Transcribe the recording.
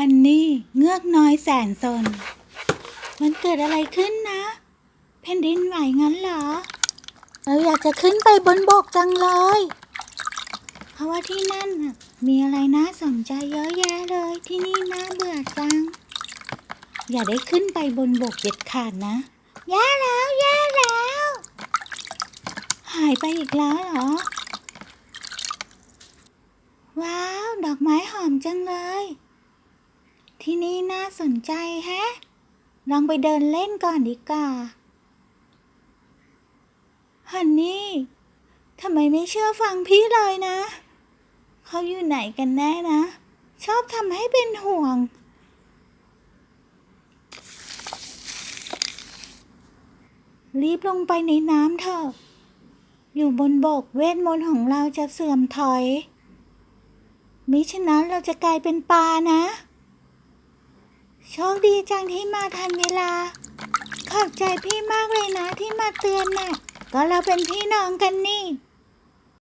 อันนี้เงือกน้อยแสนสน มันเกิดอะไรขึ้นนะแผ่นดินไหวงั้นเหรอ เราอยากจะขึ้นไปบนบกจังเลย เพราะว่าที่นั่นน่ะมีอะไรน่าสนใจเยอะแยะเลย ที่นี่น่าเบื่อจัง อย่าได้ขึ้นไปบนบกเด็ดขาดนะแย่แล้วแย่แล้ว หายไปอีกแล้วเหรอ ว้าว ดอกไม้หอมจังเลย ที่นี่น่าสนใจแฮะ ลองไปเดินเล่นก่อนดีกว่า ฮันนี่ ทำไมไม่เชื่อฟังพี่เลยนะ เขาอยู่ไหนกันแน่นะ ชอบทำให้เป็นห่วง รีบลงไปในน้ำเถอะ อยู่บนบกเวทมนต์ของเราจะเสื่อมถอย มิฉะนั้นเราจะกลายเป็นปลานะ โชคดีจังที่มาทันเวลา ขอบใจพี่มากเลยนะที่มาเตือนน่ะก็เราเป็นพี่น้องกันนี่